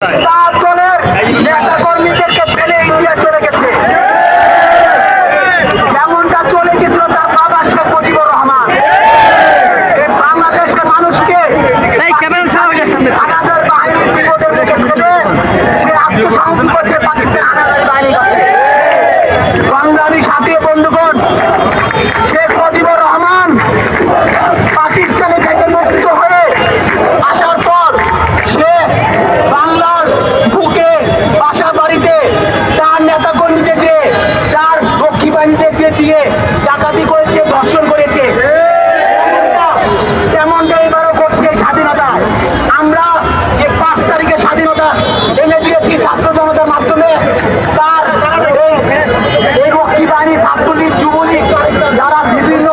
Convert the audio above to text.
তার দলের নেতা কর্মীদেরকে ফেলে ইন্ডিয়া চলে গেছে। যেমনটা চলে গেছিল তার বাবা শেখ মুজিবুর রহমান। এই বাংলাদেশের মানুষকে হানাদার বাহিনীর বিপদের মুখে ফেলে সে আত্মসমর্পণ করছে। দিয়ে ডাকাতি করেছে, ধর্ষণ করেছে। তেমনটা এবারও করছে স্বাধীনতা। আমরা যে পাঁচ তারিখে স্বাধীনতা এনে দিয়েছি ছাত্র জনতার মাধ্যমে, তার এই রক্ষী বাহিনী, ছাত্রলীগ, যুবলীগ, যারা বিভিন্ন